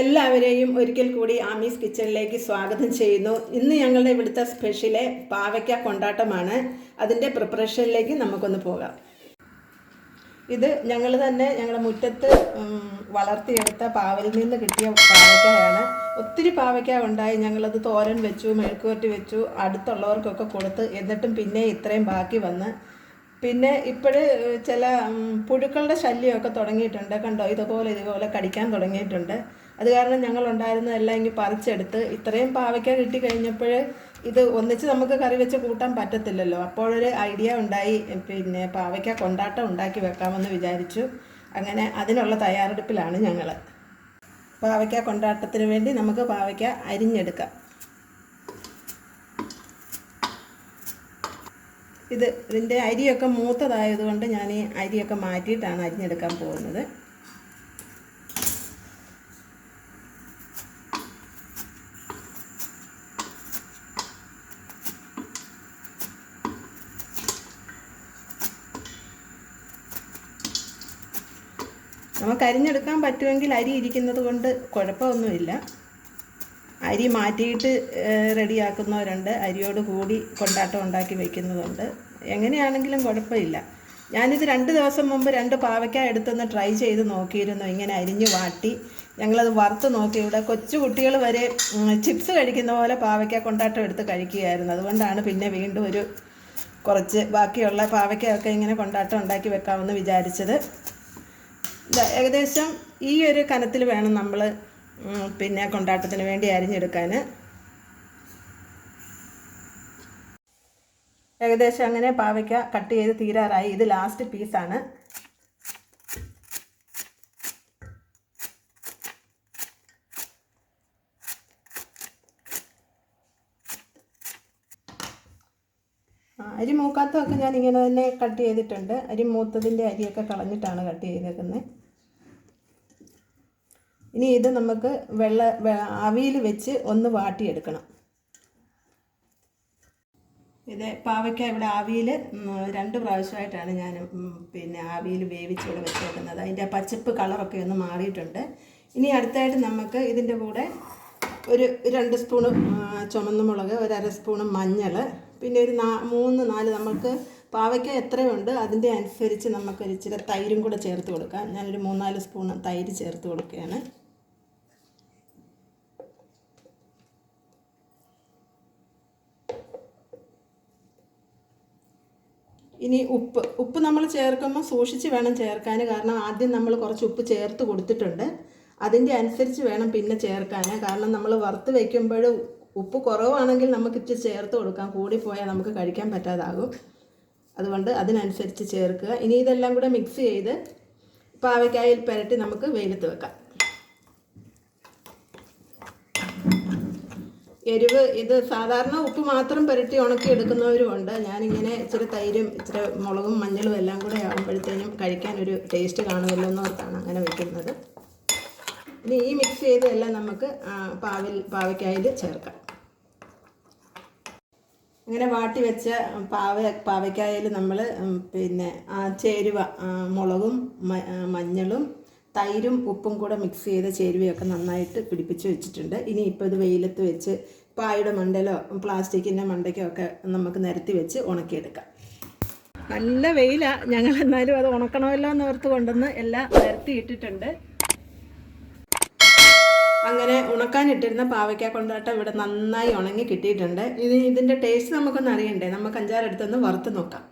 എല്ലാവരെയും ഒരിക്കൽ കൂടി ആമീസ് കിച്ചണിലേക്ക് സ്വാഗതം ചെയ്യുന്നു. ഇന്ന് ഞങ്ങളുടെ ഇവിടുത്തെ സ്പെഷ്യലെ പാവയ്ക്ക കൊണ്ടാട്ടമാണ്. അതിന്റെ പ്രിപ്പറേഷനിലേക്ക് നമുക്കൊന്ന് പോകാം. ഇത് ഞങ്ങൾ തന്നെ ഞങ്ങളുടെ മുറ്റത്ത് വളർത്തിയെടുത്ത പാവലിൽ നിന്ന് കിട്ടിയ പാവയ്ക്കയാണ്. ഒത്തിരി പാവയ്ക്ക ഉണ്ടായി. ഞങ്ങളത് തോരൻ വെച്ചു മെഴുക്കുവരട്ടി വെച്ചു അടുത്തുള്ളവർക്കൊക്കെ കൊടുത്ത് എന്നിട്ടും പിന്നെ ഇത്രയും ബാക്കി വന്ന് പിന്നെ ഇപ്പോഴ് ചില പുഴുക്കളുടെ ശല്യമൊക്കെ തുടങ്ങിയിട്ടുണ്ട്. കണ്ടോ? ഇതുപോലെ ഇതുപോലെ കടിക്കാൻ തുടങ്ങിയിട്ടുണ്ട്. അത് കാരണം ഞങ്ങൾ ഉണ്ടായിരുന്നതെല്ലാം ഇങ്ങനെ പറിച്ചെടുത്ത് ഇത്രയും പാവയ്ക്ക കിട്ടി കഴിഞ്ഞപ്പോൾ ഇത് ഒന്നിച്ച് നമുക്ക് കറി വെച്ച് കൂട്ടാൻ പറ്റത്തില്ലല്ലോ. അപ്പോഴൊരു ഐഡിയ ഉണ്ടായി. പിന്നെ പാവയ്ക്ക കൊണ്ടാട്ടം ഉണ്ടാക്കി വെക്കാമെന്ന് വിചാരിച്ചു. അങ്ങനെ അതിനുള്ള തയ്യാറെടുപ്പിലാണ് ഞങ്ങൾ പാവയ്ക്ക കൊണ്ടാട്ടത്തിന് വേണ്ടി നമുക്ക് പാവയ്ക്ക അരിഞ്ഞെടുക്കാം. ഇത് ഇതിന്റെ അരിയൊക്കെ മൂത്തതായതുകൊണ്ട് ഞാൻ ഈ അരിയൊക്കെ മാറ്റിയിട്ടാണ് അരിഞ്ഞെടുക്കാൻ പോകുന്നത്. നമുക്ക് അരിഞ്ഞെടുക്കാൻ പറ്റുമെങ്കിൽ അരി ഇരിക്കുന്നത് കൊണ്ട് കുഴപ്പമൊന്നുമില്ല. അരി മാറ്റിയിട്ട് റെഡിയാക്കുന്നവരുണ്ട്. അരിയോട് കൂടി കൊണ്ടാട്ടം ഉണ്ടാക്കി വെക്കുന്നതുണ്ട്. എങ്ങനെയാണെങ്കിലും കുഴപ്പമില്ല. ഞാനിത് രണ്ട് ദിവസം മുമ്പ് രണ്ട് പാവയ്ക്ക എടുത്തൊന്ന് ട്രൈ ചെയ്ത് നോക്കിയിരുന്നു. ഇങ്ങനെ അരിഞ്ഞ് വാട്ടി. ഞങ്ങളത് വറുത്ത് നോക്കി. ഇവിടെ കൊച്ചു കുട്ടികൾ വരെ ചിപ്സ് കഴിക്കുന്ന പോലെ പാവയ്ക്ക കൊണ്ടാട്ടം എടുത്ത് കഴിക്കുകയായിരുന്നു. അതുകൊണ്ടാണ് പിന്നെ വീണ്ടും ഒരു കുറച്ച് ബാക്കിയുള്ള പാവയ്ക്കയൊക്കെ ഇങ്ങനെ കൊണ്ടാട്ടം ഉണ്ടാക്കി വെക്കാമെന്ന് വിചാരിച്ചത്. ഏകദേശം ഈ ഒരു കനത്തിൽ വേണം നമ്മൾ പിന്നെ കൊണ്ടാട്ടത്തിന് വേണ്ടി അരിഞ്ഞെടുക്കാൻ. ഏകദേശം അങ്ങനെ പാവയ്ക്ക കട്ട് ചെയ്ത് തീരാറായി. ഇത് ലാസ്റ്റ് പീസാണ് അരി മൂക്കാത്തതൊക്കെ ഞാൻ ഇങ്ങനെ തന്നെ കട്ട് ചെയ്തിട്ടുണ്ട്. അരി മൂത്തതിന്റെ അരിയൊക്കെ കളഞ്ഞിട്ടാണ് കട്ട് ചെയ്തേക്കുന്നത് ഇനി ഇത് നമുക്ക് വെള്ള അവിയിൽ വെച്ച് ഒന്ന് വാട്ടിയെടുക്കണം. ഇത് പാവയ്ക്ക ഇവിടെ ആവിയിൽ രണ്ട് പ്രാവശ്യമായിട്ടാണ് ഞാൻ പിന്നെ ആവിയിൽ വേവിച്ച് വെച്ചേക്കുന്നത്. അതിന്റെ പച്ചപ്പ് കളറൊക്കെ ഒന്ന് മാറിയിട്ടുണ്ട്. ഇനി അടുത്തായിട്ട് നമുക്ക് ഇതിന്റെ കൂടെ ഒരു രണ്ട് സ്പൂണ് ചുമന്ന മുളക് ഒരു അര സ്പൂണ് മഞ്ഞൾ പിന്നെ ഒരു നാ മൂന്ന് നാല് നമുക്ക് പാവയ്ക്ക എത്രയുണ്ട് അതിന്റെ അനുസരിച്ച് നമുക്ക് ഒരു ഇച്ചിരി തൈരും കൂടെ ചേർത്ത് കൊടുക്കാം. ഞാനൊരു മൂന്നാൽ സ്പൂണ് തൈര് ചേർത്ത് കൊടുക്കുകയാണ്. ഇനി ഉപ്പ് ഉപ്പ് നമ്മൾ ചേർക്കുമ്പോൾ സൂക്ഷിച്ച് വേണം ചേർക്കാൻ. കാരണം ആദ്യം നമ്മൾ കുറച്ച് ഉപ്പ് ചേർത്ത് കൊടുത്തിട്ടുണ്ട്. അതിന്റെ അനുസരിച്ച് വേണം പിന്നെ ചേർക്കാൻ. കാരണം നമ്മൾ വറുത്ത് വയ്ക്കുമ്പോൾ ഉപ്പ് കുറവാണെങ്കിൽ നമുക്ക് ഇച്ചിരി ചേർത്ത് കൊടുക്കാം. കൂടിപ്പോയാൽ നമുക്ക് കഴിക്കാൻ പറ്റാതാകും. അതുകൊണ്ട് അതിനനുസരിച്ച് ചേർക്കുക. ഇനി ഇതെല്ലാം കൂടെ മിക്സ് ചെയ്ത് പാവയ്ക്കായിൽ പുരട്ടി നമുക്ക് വെയിലത്ത് വെക്കാം. എരിവ് ഇത് സാധാരണ ഉപ്പ് മാത്രം പുരട്ടി ഉണക്കി എടുക്കുന്നവരും ഉണ്ട് ഞാനിങ്ങനെ ഇച്ചിരി തൈരും ഇച്ചിരി മുളകും മഞ്ഞളും എല്ലാം കൂടെ ആകുമ്പോഴത്തേനും കഴിക്കാൻ ഒരു ടേസ്റ്റ് കാണുമല്ലോ എന്നോർത്താണ് അങ്ങനെ വെക്കുന്നത്. ഇനി ഈ മിക്സ് ചെയ്തതെല്ലാം നമുക്ക് ആ, പാവിൽ പാവയ്ക്കായിൽ ചേർക്കാം. അങ്ങനെ വാട്ടി വെച്ച പാവ പാവയ്ക്കായിൽ നമ്മൾ പിന്നെ ചേരുവ മുളകും മഞ്ഞളും തൈരും ഉപ്പും കൂടെ മിക്സ് ചെയ്ത ചേരുവയൊക്കെ നന്നായിട്ട് പിടിപ്പിച്ച് വെച്ചിട്ടുണ്ട്. ഇനി ഇപ്പോൾ ഇത് വെയിലത്ത് വെച്ച് പായുടെ മണ്ടയിലോ പ്ലാസ്റ്റിക്കിന്റെ മണ്ടയ്ക്കോ ഒക്കെ നമുക്ക് നിരത്തി വെച്ച് ഉണക്കിയെടുക്കാം. നല്ല വെയിലാണ് ഞങ്ങൾ എന്നാലും അത് ഉണക്കണമല്ലോ എന്ന് ഓർത്ത് കൊണ്ടുവന്ന് എല്ലാം നിരത്തി ഇട്ടിട്ടുണ്ട്. അങ്ങനെ ഉണക്കാനിട്ടിരുന്ന പാവയ്ക്ക കൊണ്ടാട്ടം ഇവിടെ നന്നായി ഉണങ്ങി കിട്ടിയിട്ടുണ്ട്. ഇത് ഇതിന്റെ ടേസ്റ്റ് നമുക്കൊന്ന് അറിയണ്ടേ? നമുക്ക് അഞ്ചാറെടുത്തൊന്ന് വറുത്ത് നോക്കാം.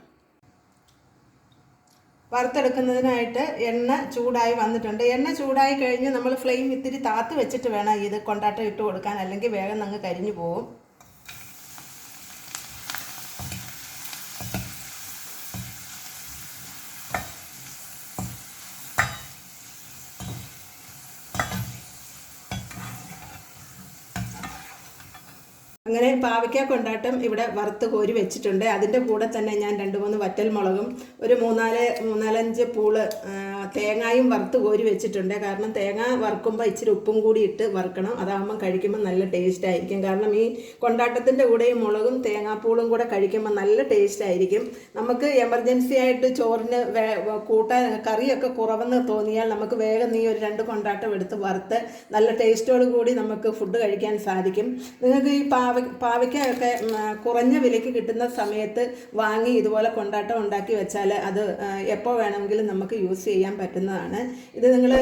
വറുത്തെടുക്കുന്നതിനായിട്ട് എണ്ണ ചൂടായി വന്നിട്ടുണ്ട്. എണ്ണ ചൂടായി കഴിഞ്ഞ് നമ്മൾ ഫ്ലെയിം ഇത്തിരി താത്ത് വെച്ചിട്ട് വേണം ഇത് കൊണ്ടാട്ടം ഇട്ട് കൊടുക്കാൻ. അല്ലെങ്കിൽ വേഗം അങ്ങ് കരിഞ്ഞു പോകും അങ്ങനെ പാവയ്ക്ക കൊണ്ടാട്ടം ഇവിടെ വറുത്ത് കോരി വെച്ചിട്ടുണ്ട്. അതിന്റെ കൂടെ തന്നെ ഞാൻ രണ്ട് മൂന്ന് വറ്റൽ മുളകും ഒരു മൂന്നാൽ മൂന്നാലഞ്ച് പൂൾ തേങ്ങായും വറുത്ത് കോരി വെച്ചിട്ടുണ്ട്. കാരണം തേങ്ങ വറുക്കുമ്പോൾ ഇച്ചിരി ഉപ്പും കൂടി ഇട്ട് വറുക്കണം. അതാകുമ്പോൾ കഴിക്കുമ്പോൾ നല്ല ടേസ്റ്റ് ആയിരിക്കും. കാരണം ഈ കൊണ്ടാട്ടത്തിന്റെ കൂടെ ഈ മുളകും തേങ്ങാപ്പൂളും കൂടെ കഴിക്കുമ്പോൾ നല്ല ടേസ്റ്റ് ആയിരിക്കും. നമുക്ക് എമർജൻസി ആയിട്ട് ചോറിന് കൂട്ടാൻ കറിയൊക്കെ കുറവെന്ന് തോന്നിയാൽ നമുക്ക് വേഗം നീ ഒരു രണ്ട് കൊണ്ടാട്ടം എടുത്ത് വറുത്ത് നല്ല ടേസ്റ്റോട് കൂടി നമുക്ക് ഫുഡ് കഴിക്കാൻ സാധിക്കും. നിങ്ങൾക്ക് ഈ പാവ പാവയ്ക്കൊക്കെ കുറഞ്ഞ വിലയ്ക്ക് കിട്ടുന്ന സമയത്ത് വാങ്ങി ഇതുപോലെ കൊണ്ടാട്ടം ഉണ്ടാക്കി വെച്ചാൽ അത് എപ്പോൾ വേണമെങ്കിലും നമുക്ക് യൂസ് ചെയ്യാൻ പറ്റുന്നതാണ്. ഇത് നിങ്ങൾ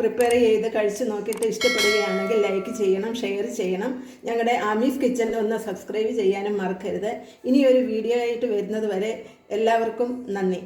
പ്രിപ്പയർ ചെയ്ത് കഴിച്ച് നോക്കിയിട്ട് ഇഷ്ടപ്പെടുകയാണെങ്കിൽ ലൈക്ക് ചെയ്യണം ഷെയർ ചെയ്യണം. ഞങ്ങളുടെ ആമീസ് കിച്ചൻ ഒന്ന് സബ്സ്ക്രൈബ് ചെയ്യാനും മറക്കരുത്. ഇനി ഒരു വീഡിയോ ആയിട്ട് വരുന്നത് വരെ എല്ലാവർക്കും നന്ദി.